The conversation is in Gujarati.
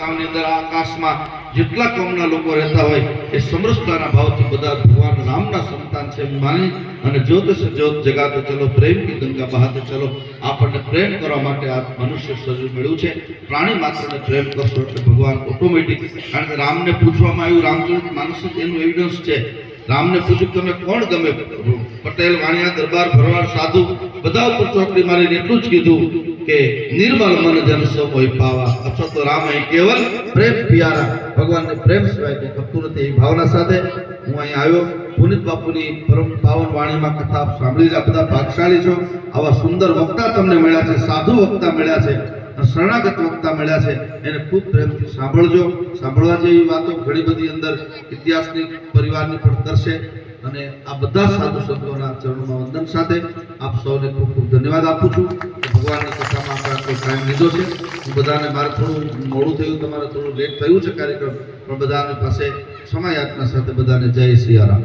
ગામની અંદર આકાશમાં જેટલા કોમના લોકો રહેતા હોય એ સમરસતાના ભાવથી બધા ભગવાન રામના સંતાન છે માની અને જ્યોત સે જ્યોત જગાતો ચલો પ્રેમ કી ગંગા બહાતે ચલો. આપણને પ્રેમ કરવા માટે આ મનુષ્ય શરીર મળ્યું છે. પ્રાણી માત્રને પ્રેમ કરશો એટલે ભગવાન ઓટોમેટિક કારણ કે રામને પૂછવામાં આવ્યું, રામચરિત માનસ એનું એવિડન્સ છે. રામને પૂછ્યું, તમે કોણ ગમે? પટેલ વાણિયા, દરબાર, ભરવાડ, સાધુ, બધા ઉપર ચોકડી મારીને એટલું જ કીધું કે નિર્મલ મન જન સો કોઈ પાવા. અથવા તો રામ અહીં કેવલ પ્રેમ પિયારા. ભગવાનને પ્રેમ સિવાય કંઈ ખપતું નથી. એ ભાવના સાથે હું અહીં આવ્યો. પુનિત બાપુની પરમ પાવન વાણીમાં કથા સાંભળી રહ્યા, બધા ભાગશાળી છો. આવા સુંદર વક્તા તમને મળ્યા છે, સાધુ વક્તા મળ્યા છે. શરણાગત વક્તા મળ્યા છે. એને ખૂબ પ્રેમથી સાંભળજો. સાંભળવા જેવી વાતો ઘણી બધી અંદર ઇતિહાસની, પરિવારની પણ કરશે અને આ બધા સાધુ સંતોના ચરણોમાં વંદન સાથે આપ સૌને ખૂબ ખૂબ ધન્યવાદ આપું છું ભગવાનની કથામાં આપણે કોઈ ટાઈમ લીધો છે. હું બધાને મારે થોડું મોડું થયું, તમારે થોડું લેટ થયું છે કાર્યક્રમ, પણ બધાની પાસે સમય યાચના સાથે બધાને જય સિયારામ